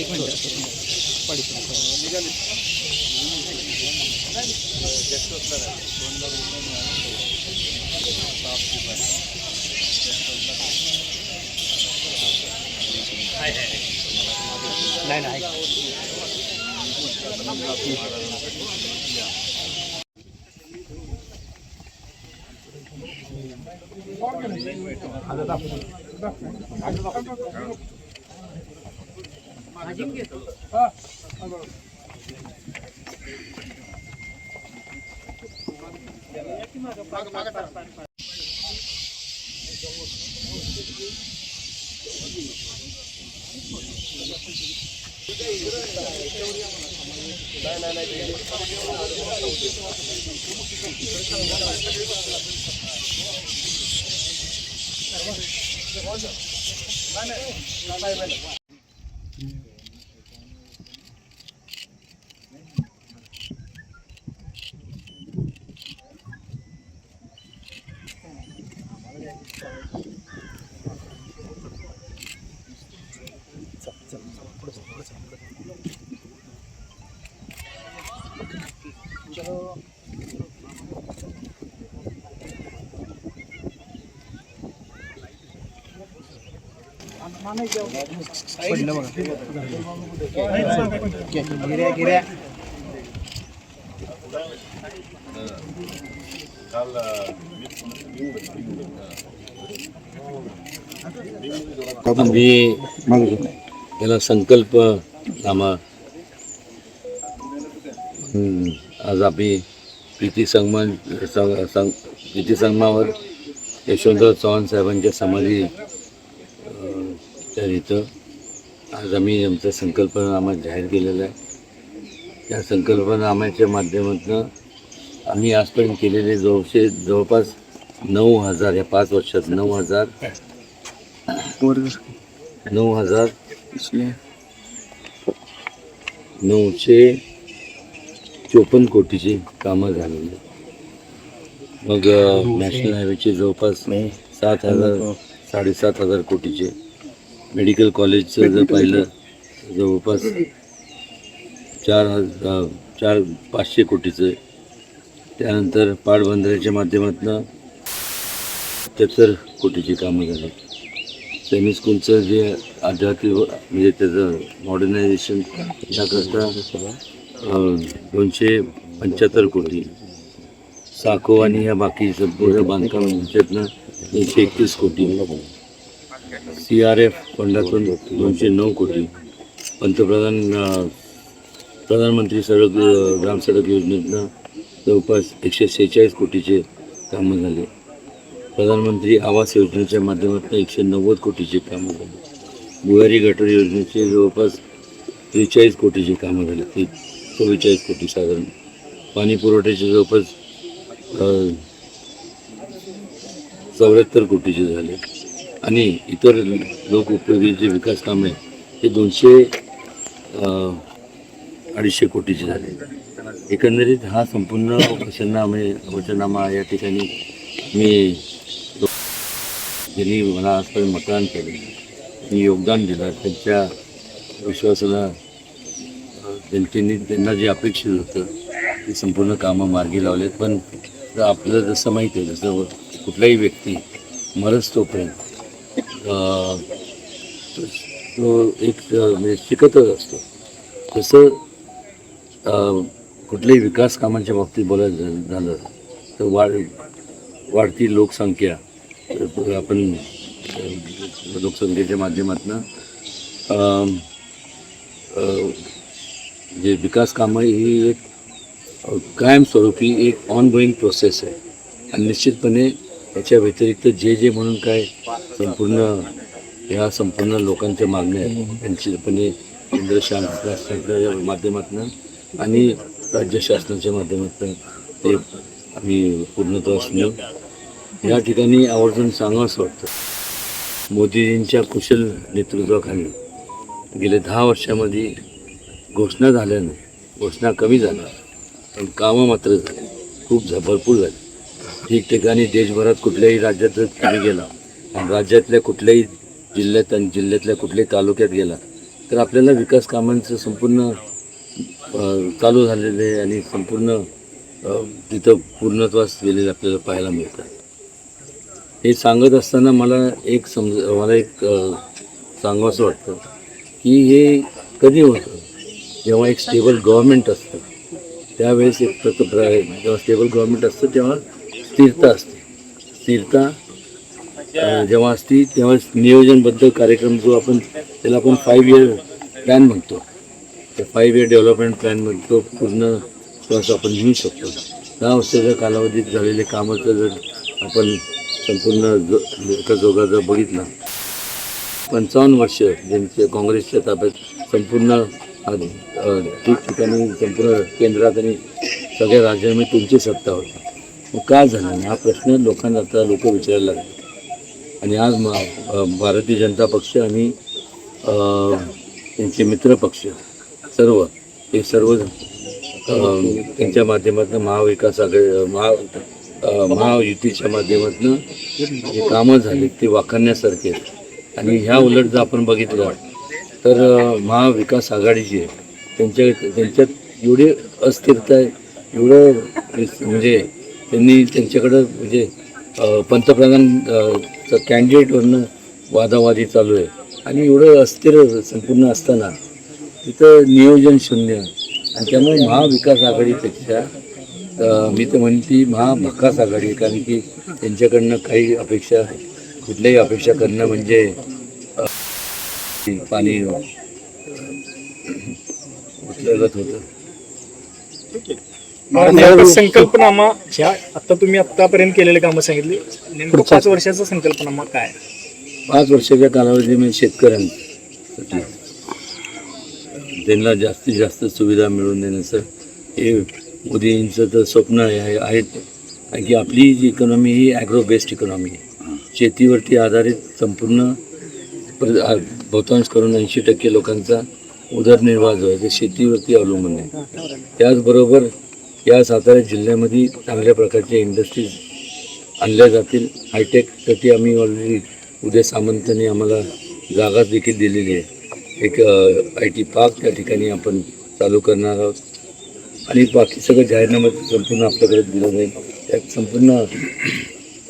एक मिनिट नाही नाही आता दाखवतो Terima kasih. मी याला संकल्प नामा. आज आम्ही प्रीती संगमन संग संग प्रीती संगमावर यशवंतराव चव्हाण साहेबांच्या समाधी त्या इथं आज आम्ही आमचा संकल्पनामा जाहीर केलेला आहे. या संकल्पनाम्याच्या माध्यमातून आम्ही आजपर्यंत केलेले जवळशे जवळपास नऊ हजार या पाच वर्षात नऊ हजार नऊ हजार नऊशे चोपन्न कोटीची कामं झालेली. मग नॅशनल हायवेचे जवळपास सात हजार साडेसात हजार कोटीचे मेडिकल कॉलेजचं जर पाहिलं जवळपास चार हजार चार पाचशे कोटीचं आहे. त्यानंतर पाटबंधाऱ्याच्या माध्यमातून सत्याहत्तर कोटीची कामं झाली. सैनिक स्कूलचं जे आध्यात्मिक म्हणजे त्याचं मॉडर्नायझेशन याकरता दोनशे पंच्याहत्तर कोटी. साको आणि ह्या बाकी संपूर्ण बांधकाम ह्याच्यातनं एकशे एकतीस कोटी. सी आर एफ फंडातून दोनशे नऊ कोटी. पंतप्रधान प्रधानमंत्री सडक ग्रामसडक ग्राम सडक योजनेतनं जवळपास एकशे सेहेचाळीस कोटीचे कामं झाले. प्रधानमंत्री आवास योजनेच्या माध्यमातून एकशे नव्वद कोटीचे कामं झाले. भुयारी गटर योजनेचे जवळपास त्रेचाळीस कोटीचे कामं झाले. ती चव्वेचाळीस कोटी साधारण. पाणी पुरवठ्याचे जवळपास चौऱ्याहत्तर कोटीचे झाले. आणि इतर लोक उपयोगी जे विकास कामे हे दोनशे अडीचशे कोटीचे झाले. एकंदरीत हा संपूर्ण वचननामे वचननामा या ठिकाणी मी ज्यांनी मला आजपर्यंत मतदान केलं मी योगदान दिलं त्यांच्या विश्वासाला जनतेने त्यांनी त्यांना जे अपेक्षित होतं ते संपूर्ण कामं मार्गी लावलेत. पण जर आपल्याला जसं माहिती आहे जसं कुठलाही व्यक्ती मरच तोपर्यंत तो एक म्हणजे शिकतच असतो. तसं कुठल्याही विकास कामांच्या बाबतीत बोलायचं झालं- तर वाढ वाढती लोकसंख्या आपण लोकसंख्येच्या माध्यमातून जे म्हणजे विकास कामं ही एक कायमस्वरूपी एक ऑनगोईंग प्रोसेस आहे. आणि निश्चितपणे याच्या व्यतिरिक्त जे जे म्हणून काय संपूर्ण ह्या संपूर्ण लोकांच्या मागण्या आहेत त्यांचीपणे केंद्र शासनाच्या माध्यमातून आणि राज्य शासनाच्या माध्यमातून ते आम्ही पूर्णतः नेऊ या ठिकाणी आवर्जून सांगावंसं वाटतं. मोदीजींच्या कुशल नेतृत्वाखाली गेले दहा वर्षामध्ये घोषणा झाल्या नाही घोषणा कमी झाल्या पण कामं मात्र झाली. खूप झ भरपूर झाली. ठिकठिकाणी देशभरात कुठल्याही राज्यात जर तुम्ही गेला आणि राज्यातल्या कुठल्याही जिल्ह्यात आणि जिल्ह्यातल्या कुठल्याही तालुक्यात गेला तर आपल्याला विकास कामांचं संपूर्ण चालू झालेलं आहे आणि संपूर्ण तिथं पूर्णत्वास दिलेलं आपल्याला पाहायला मिळतात हे सांगत असताना मला एक समज मला एक सांगावंसं वाटतं की हे कधी होतं? जेव्हा एक स्टेबल गव्हर्मेंट असतं त्यावेळेस एक प्रत प्र- जेव्हा स्टेबल गव्हर्मेंट असतं तेव्हा स्थिरता असते. स्थिरता अ, जेव्हा असती तेव्हा नियोजनबद्ध कार्यक्रम जो आपण त्याला आपण फाईव्ह इयर प्लॅन म्हणतो. त्या फाईव्ह इयर डेव्हलपमेंट प्लॅनमध्ये तो पूर्ण श्वास आपण घेऊ शकतो. दहा वर्षाच्या कालावधीत झालेले कामाचं जर आपण संपूर्ण जो एका जोगा जर बघितला पंचावन्न वर्ष ज्यांच्या काँग्रेसच्या ताब्यात संपूर्ण ठिकठिकाणी संपूर्ण केंद्रात आणि सगळ्या राज्यांमध्ये त्यांची सत्ता होती. मग का झालं नाही? हा प्रश्न लोकांना आता लोक विचारायला लागले आणि आज म भारतीय जनता पक्ष आणि त्यांचे मित्र पक्ष सर्व हे सर्व त्यांच्या माध्यमातून महाविकास आघाडी महा महायुतीच्या माध्यमातून जे कामं झाली ते वाखाणण्यासारखे आहेत आणि ह्या उलट जर आपण बघितलं तर महाविकास आघाडीची आहे त्यांच्या त्यांच्यात एवढी अस्थिरता आहे एवढं म्हणजे त्यांनी त्यांच्याकडं म्हणजे पंतप्रधान कॅन्डिडेटवरनं वादावादी चालू आहे. आणि एवढं अस्थिर संपूर्ण असताना तिथं नियोजन शून्य. आणि त्यामुळे महाविकास आघाडीपेक्षा मी तर म्हणते महाभकास आघाडी कारण की त्यांच्याकडनं काही अपेक्षा कुठल्याही अपेक्षा करणं म्हणजे पाणी उचलत होतं. संकल्पनामा ह्या आता तुम्ही आतापर्यंत केलेले कामं सांगितली. नेमकं पाच वर्षाचा संकल्पनामा काय? पाच वर्षाच्या कालावधीमध्ये शेतकऱ्यांसाठी त्यांना जास्तीत जास्त सुविधा मिळवून देण्याचं हे मोदींचं तर स्वप्न आहे आहे कारण की आपली जी इकॉनॉमी ही ॲग्रो बेस्ड इकॉनॉमी आहे. शेतीवरती आधारित संपूर्ण बहुतांश करून ऐंशी टक्के लोकांचा उदरनिर्वाह जो आहे ते शेतीवरती अवलंबून आहे. त्याचबरोबर या सातारा जिल्ह्यामध्ये चांगल्या प्रकारच्या इंडस्ट्रीज आणल्या जातील. हायटेकसाठी आम्ही ऑलरेडी उदय सामंतांनी आम्हाला जागा देखील दिलेली आहे. एक आय टी पार्क त्या ठिकाणी आपण चालू करणार आहोत. आणि बाकी सगळं जाहीरनामा संपूर्ण आपल्याकडे दिलं जाईल. त्यात संपूर्ण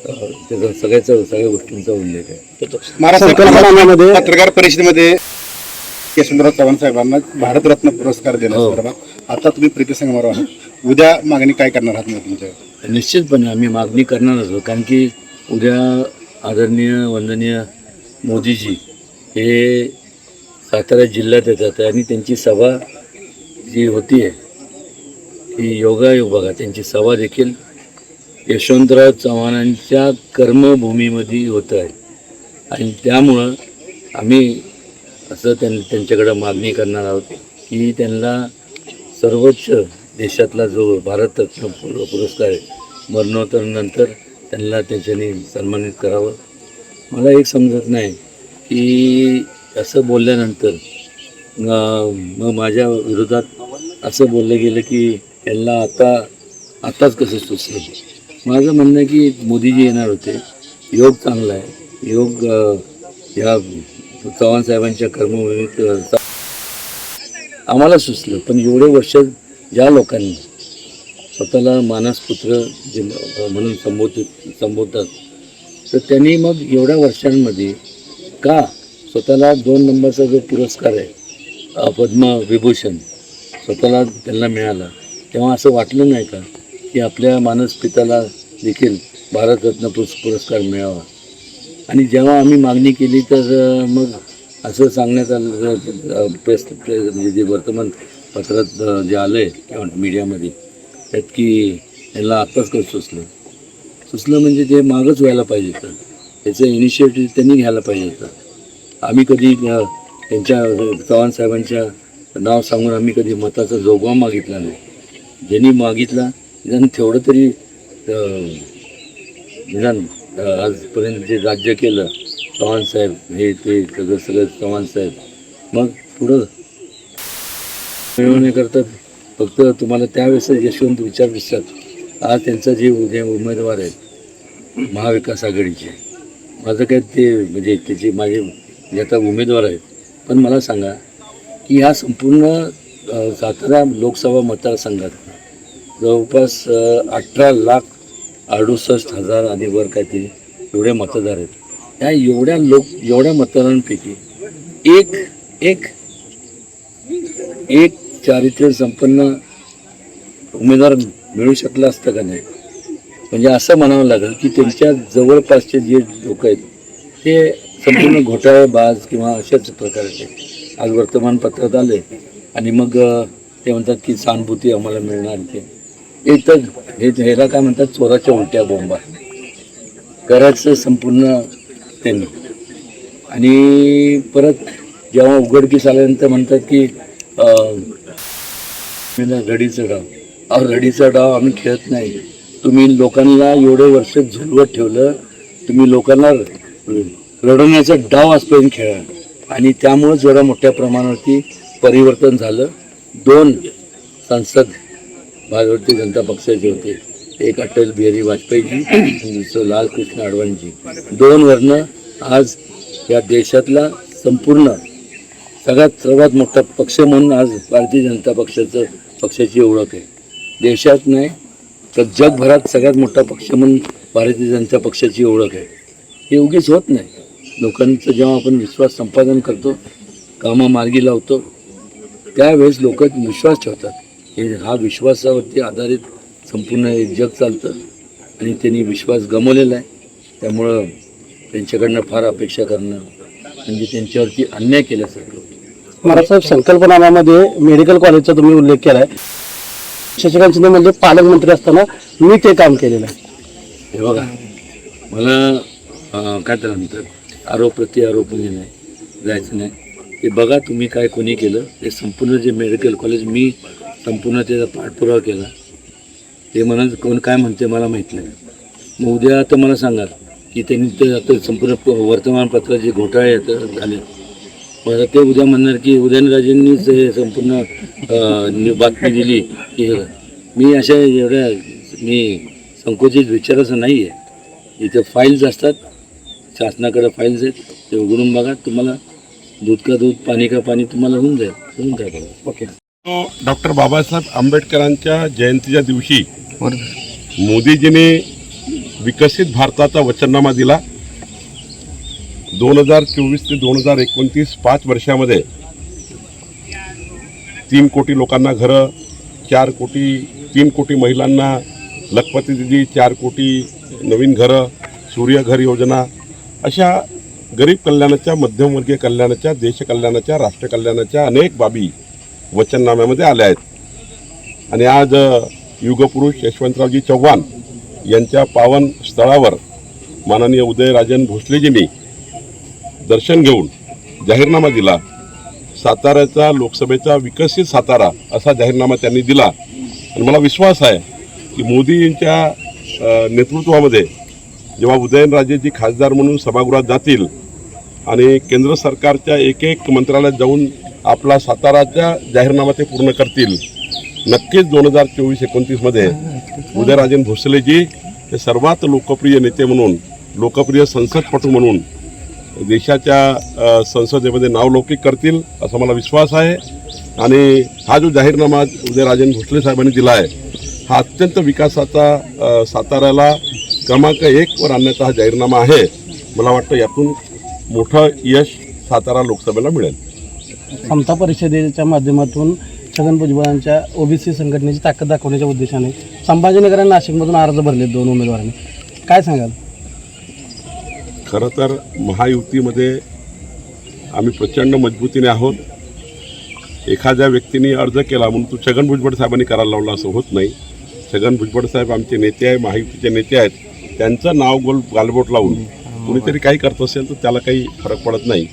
त्याचा सगळ्याचा सगळ्या गोष्टींचा उल्लेख आहे. महाराष्ट्र पत्रकार परिषदेमध्ये यशवंतराव चव्हाण साहेबांना भारतरत्न पुरस्कार देण्यासंदर्भात आता तुम्ही प्रीती संगमावर आहात. उद्या मागणी काय करणार आहात मग तुमच्या? निश्चितपणे आम्ही मागणी करणारच आहोत कारण की उद्या आदरणीय वंदनीय मोदीजी हे सातारा जिल्ह्यात येतात आणि त्यांची सभा जी होती आहे ही योगायोग बघा त्यांची सभा देखील यशवंतराव चव्हाणांच्या कर्मभूमीमध्ये होत आहे. आणि त्यामुळं आम्ही असं त्यां त्यांच्याकडं मागणी करणार आहोत की त्यांना सर्वोच्च देशातला जो भारतरत्न पूर्व पुरस्कार आहे मरणोत्तरानंतर त्यांना त्याच्याने सन्मानित करावं. मला एक समजत नाही की असं बोलल्यानंतर मग माझ्या विरोधात असं बोललं गेलं की यांना आता आताच कसं सुचलं? माझं म्हणणं आहे की मोदीजी येणार होते. योग चांगला आहे. योग ह्या या चव्हाण साहेबांच्या कर्मभूमीत आम्हाला सुचलं पण एवढे वर्ष ज्या लोकांनी स्वतःला मानसपुत्र जे म्हणून संबोधित संबोधतात. तर त्यांनी मग एवढ्या वर्षांमध्ये का स्वतःला दोन नंबरचा जो पुरस्कार आहे पद्मविभूषण स्वतःला त्यांना मिळाला तेव्हा असं वाटलं नाही का की आपल्या मानसपिताला देखील भारतरत्न पुरस् पुरस्कार मिळावा? आणि जेव्हा आम्ही मागणी केली तर मग असं सांगण्यात आलं प्रेस म्हणजे जे वर्तमान पत्रात जे आलं आहे किंवा मीडियामध्ये त्यात की यांना आत्ताच कसं सुचलं. सुचलं म्हणजे ते मागच व्हायला पाहिजे होतं. त्याचं इनिशिएटिव्ह त्यांनी घ्यायला पाहिजे होतं. आम्ही कधी त्यांच्या चव्हाण साहेबांच्या नाव सांगून आम्ही कधी मताचा जोगवा मागितला नाही. ज्यांनी मागितला निदान तेवढं तरी निदान आजपर्यंत जे राज्य केलं चव्हाण साहेब हे ते सगळं सगळं चव्हाण साहेब. मग पुढं मिळवण्याकरता फक्त तुम्हाला त्यावेळेस यशवंत विचार दिसतात. आज त्यांचा जे उद्या उमेदवार आहेत महाविकास आघाडीचे. माझं काय ते म्हणजे त्याचे माझे जे आता उमेदवार आहेत पण मला सांगा की ह्या संपूर्ण सातारा लोकसभा मतदारसंघात जवळपास अठरा लाख अडुसष्ट हजार आणि वर काहीतरी एवढे मतदार आहेत. त्या एवढ्या लोक एवढ्या मतदारांपैकी एक एक एक चारित्र्य संपन्न उमेदवार मिळू शकला असतं का नाही? म्हणजे असं म्हणावं लागेल की त्यांच्या जवळपासचे जे लोक आहेत ते संपूर्ण घोटाळेबाज किंवा अशाच प्रकारचे आज वर्तमानपत्रात आले आणि मग ते म्हणतात की सहानुभूती आम्हाला मिळणार ते एक हे ह्याला काय म्हणतात? चोराच्या उलट्या बोंबा. करायचं संपूर्ण त्यांनी. आणि परत जेव्हा उघडकीस आल्यानंतर म्हणतात की मी ना रडीचं डाव. अहो रडीचा डाव आम्ही खेळत नाही. तुम्ही लोकांना एवढे वर्ष झुलवत ठेवलं तुम्ही लोकांना रडवण्याचा डाव आजपर्यंत खेळा आणि त्यामुळं जरा मोठ्या प्रमाणावरती परिवर्तन झालं. दोन संसद भारतीय जनता पक्षाचे होते. एक अटल बिहारी वाजपेयीजी आणि दुसरं लालकृष्ण अडवाणीजी दोन वरनं आज या देशातला संपूर्ण सगळ्यात सर्वात मोठा पक्ष म्हणून आज भारतीय जनता पक्षाचं पक्षाची ओळख आहे. देशात नाही तर जगभरात सगळ्यात मोठा पक्ष म्हणून भारतीय जनता पक्षाची ओळख आहे. हे उगीच होत नाही. लोकांचं जेव्हा आपण विश्वास संपादन करतो कामा मार्गी लावतो त्यावेळेस लोक विश्वास ठेवतात. हे हा विश्वासावरती आधारित संपूर्ण जग चालतं आणि त्यांनी विश्वास गमवलेला आहे. त्यामुळं त्यांच्याकडनं फार अपेक्षा करणं म्हणजे त्यांच्यावरती अन्याय केल्यासारखं. मला महाराष्ट्र संकल्पनामध्ये मेडिकल कॉलेजचा तुम्ही उल्लेख केला आहे शशिकांत शिंदे म्हणजे पालकमंत्री असताना मी ते काम केलेलं आहे. हे बघा मला अं, काय त्याला म्हणतात? आरोप प्रत्यारोप म्हणजे नाही जायचं नाही. ते बघा तुम्ही काय कोणी केलं ते संपूर्ण जे मेडिकल कॉलेज मी संपूर्ण त्याचा पाठपुरावा केला. ते मला कोण काय म्हणते मला माहीत नाही. मग उद्या आता मला सांगा की त्यांनी ते आता संपूर्ण प- वर्तमानपत्रात जे घोटाळे आहेत झाले मग ते उद्या म्हणणार की उदयनराजेंनीच हे संपूर्ण बातमी दिली की मी अशा एवढ्या मी संकोचित विचाराचं नाही आहे इथे फाईल्स असतात शासनाकडे फाईल्स आहेत ते उघडून बघा तुम्हाला दूध का दूध पाणी का पाणी तुम्हाला होऊन जाईल होऊन जाईल. ओके. डॉक्टर बाबासाहेब आंबेडकरांच्या जयंतीच्या दिवशी मोदीजीने विकसित भारताचा वचननामा दिला. दोन हजार चोवीस ते दोन हजार एकोणतीस पाच वर्षामध्ये तीन कोटी लोकांना घरं चार कोटी तीन कोटी महिलांना लखपती दिदी चार कोटी नवीन घरं सूर्यघर योजना अशा गरीब कल्याणाच्या मध्यमवर्गीय कल्याणाच्या देश कल्याणाच्या राष्ट्र कल्याणाच्या अनेक बाबी वचननाम्यामध्ये आल्या आहेत. आणि आज युगपुरुष यशवंतरावजी चव्हाण यांच्या पावन स्थळावर माननीय उदयराजन भोसलेजींनी दर्शन घेऊन जाहीरनामा दिला. साताऱ्याचा लोकसभेचा विकसित सातारा असा जाहीरनामा त्यांनी दिला. आणि मला विश्वास आहे की मोदींच्या नेतृत्वामध्ये जेव्हा उदयनराजेजी खासदार म्हणून सभागृहात जातील आणि केंद्र सरकारच्या एक एक मंत्रालयात जाऊन आपला साताराच्या जाहीरनामा ते पूर्ण करतील नक्कीच दोन हजार चोवीस एकोणतीसमध्ये उदयराजन भोसलेजी हे सर्वात लोकप्रिय नेते म्हणून लोकप्रिय संसदपटू म्हणून देशाच्या संसदेमध्ये नावलौकिक करतील असा मला विश्वास आहे. आणि हा जो जाहीरनामा उदयराजन भोसले साहेबांनी दिला आहे हा अत्यंत विकासाचा साताऱ्याला क्रमांक एकवर आणण्याचा हा जाहीरनामा आहे. मला वाटतं यातून मोठं यश सातारा लोकसभेला मिळेल. समता परिषदेच्या माध्यमातून छगन भुजबळांच्या ओबीसी संघटनेची ताकद दाखवण्याच्या उद्देशाने संभाजीनगर आणि नाशिकमधून अर्ज भरले दोन उमेदवारांनी. काय सांगाल? खरं तर महायुतीमध्ये आम्ही प्रचंड मजबूतीने आहोत. एखाद्या व्यक्तीने अर्ज केला म्हणून तो छगन भुजबळ साहेबांनी करायला लावला असं होत नाही. छगन भुजबळ साहेब आमचे नेते आहे महायुतीचे नेते आहेत. त्यांचं नाव गोल गालबोट लावून कुणीतरी काही करत असेल तर त्याला काही फरक पडत नाही.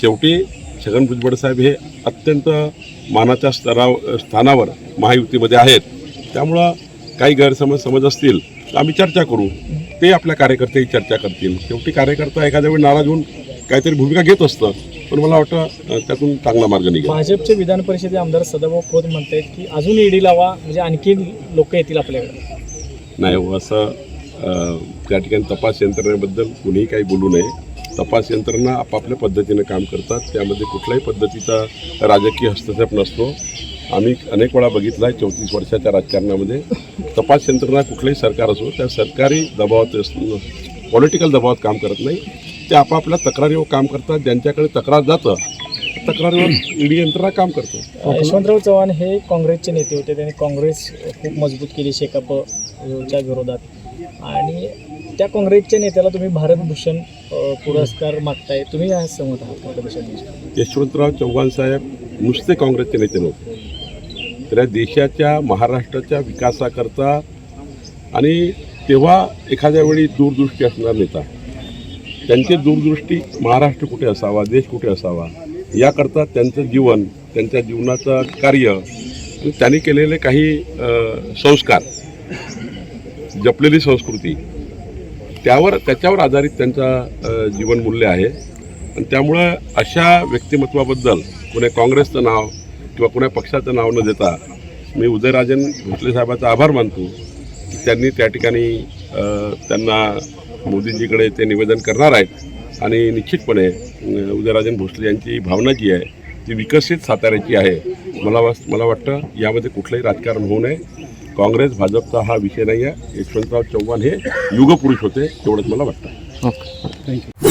शेवटी छगन भुजबळ साहेब हे अत्यंत मानाच्या स्तराव स्थानावर महायुतीमध्ये आहेत. त्यामुळं काही गैरसमज समज असतील तर आम्ही चर्चा करू. ते आपल्या कार्यकर्त्याही चर्चा करतील. शेवटी कार्यकर्ता एखाद्या वेळी नाराज होऊन काहीतरी भूमिका घेत असतं पण मला वाटतं त्यातून चांगला मार्ग निघेल. भाजपचे विधान परिषदेचे आमदार सदाभाऊ खोत म्हणतायत की अजून ईडी लावा म्हणजे आणखी लोक येतील आपल्याकडे. नाही हो, असं त्या ठिकाणी तपास यंत्रणेबद्दल कुणीही काही बोलू नये. तपास यंत्रणा आपापल्या पद्धतीनं काम करतात. त्यामध्ये कुठल्याही पद्धतीचा राजकीय हस्तक्षेप नसतो. आम्ही अनेक वेळा बघितला आहे चौतीस वर्षाच्या राजकारणामध्ये. तपास यंत्रणा कुठलंही सरकार असो त्या सरकारी दबावात पॉलिटिकल दबावात काम करत नाही. ते आपापल्या तक्रारीवर काम करतात ज्यांच्याकडे तक्रार जातं तक्रारीवर ईडी यंत्रणा काम करतो. यशवंतराव चव्हाण हे काँग्रेसचे नेते होते त्यांनी काँग्रेस खूप मजबूत केली शेकापच्या विरोधात. आणि त्या काँग्रेसच्या नेत्याला तुम्ही भारतभूषण पुरस्कार मागताय. तुम्ही सहमत आहात? यशवंतराव चव्हाण साहेब नुसते काँग्रेसचे नेते नव्हते. तर देशाच्या महाराष्ट्राच्या विकासाकरता आणि तेव्हा एखाद्या वेळी दूरदृष्टी असणार नेता. त्यांची दूरदृष्टी महाराष्ट्र कुठे असावा देश कुठे असावा याकरता त्यांचं जीवन त्यांच्या जीवनाचं कार्य आणि त्यांनी केलेले काही संस्कार जपलेली संस्कृती त्यावर त्याच्यावर आधारित त्यांचा जीवनमूल्य आहे. आणि त्यामुळं अशा व्यक्तिमत्वाबद्दल कोणी काँग्रेसचं नाव किंवा कोण्या पक्षाचं नाव न देता मी उदयराजन भोसले साहेबाचा आभार मानतो की त्यांनी त्या ठिकाणी त्यांना मोदींजीकडे ते निवेदन करणार आहेत. आणि निश्चितपणे उदयराजन भोसले यांची भावना जी आहे ती विकसित साताऱ्याची आहे. मला वास मला वाटतं यामध्ये कुठलंही राजकारण होऊ नये. काँग्रेस भाजपचा हा विषय नाही आहे यशवंतराव चव्हाण हे युगपुरुष होते एवढंच मला वाटतं.